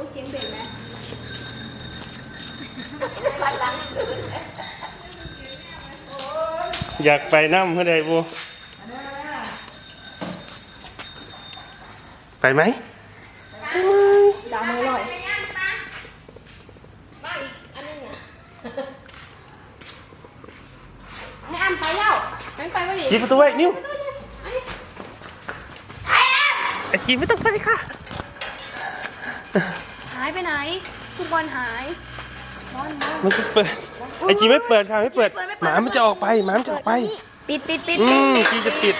อ้เสียงเบรกไหมอยากไปน้ำเพื่อใดบูไปไหมดาวมือลอยมาอีกอันนึงอะให้อ้ำไปแล้วไม่ไปวะดิกีประตูไว้นิ้วไอ้กีไม่ต้องไปค่ะหาย ไปไหนฟุตบอลหายบอลบอล มันจะเปิดไอ้กีไม่เปิดค่ะไม่เปิด หมามันจะออกไปหมามันจะออกไป ปิดปิดปิดอืปิดมปิดกีจะปิด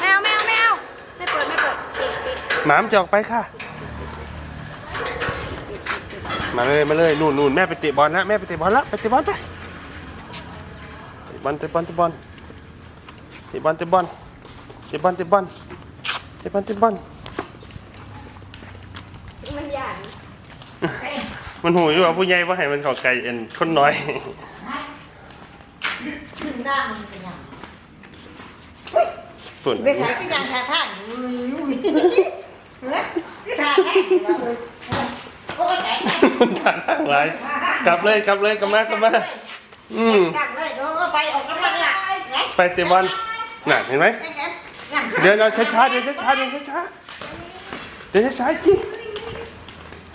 แมวแมวแมวไม่เปิดไม่เปิดปิดปิดหมามันจะออกไปค่ะมาเลยมาเลยนู่นนู่นแม่ไปเตะบอลแล้วแม่ไปเตะบอลแล้วไปเตะบอลไปเตะบอลเตะบอลเตะบอลเตะบอลเตะบอลเตะบอลเตะบอลเตะบอลเตะบอล มันหยาด มันหูอยู่ว่าผู้ใหญ่ว่าให้มันเขอไก่เอ็นคนน้อยขึ้นได้มันเป็นยังส่วนไปใส่ก็ยังทาท่าอยู่อยู่เฮ้ยทาท่าอยู่แล้วเลยโอ้ยแต่ทางทางไรกลับเลยกลับเลยกลับมากลับมาอืมสั่งเลยเดี๋ยวก็ไปออกกำลังกายไหนไปเตะบอลน่ะเห็นไหมนั่นเดินเอาช้าๆเดินช้าๆเดินช้าๆเดินช้าๆจีเดิ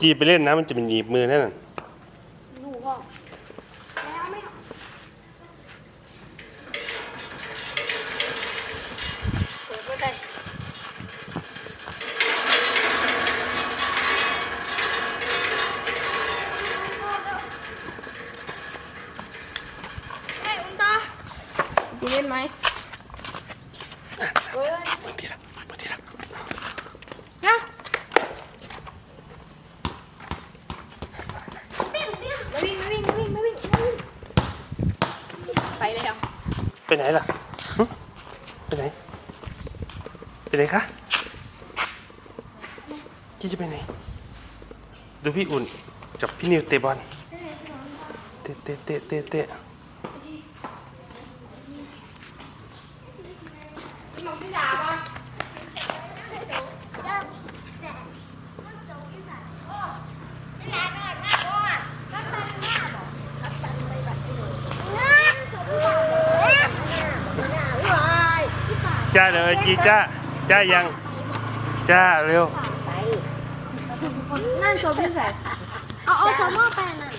จีไปเล่นนะมันจะเป็นหนีบมือแน่นน่ะลูกพ่อแล้วไม่เอาเปิดไว้ได้ให้อุ้มตาจะเล่นไหมเฮ้ยบางทีละบางทีละฮะมาวิ่งมาวิ่งมาวิ่งมาวิ่งมาวิ่งไปแล้ว ไปไหนล่ะไปไหน ไปไหนคะจีจะไปไหน ดูพี่อุ่นกับพี่นิวเตะบอลเตะเตะเตะเตะเตะ น้องพี่ดาป่ะ จ้าเลยจีจ้าจ้ายัง จ้าเร็ว นั่นโซพี่ใส่เอาเอาสมอไปน่ะ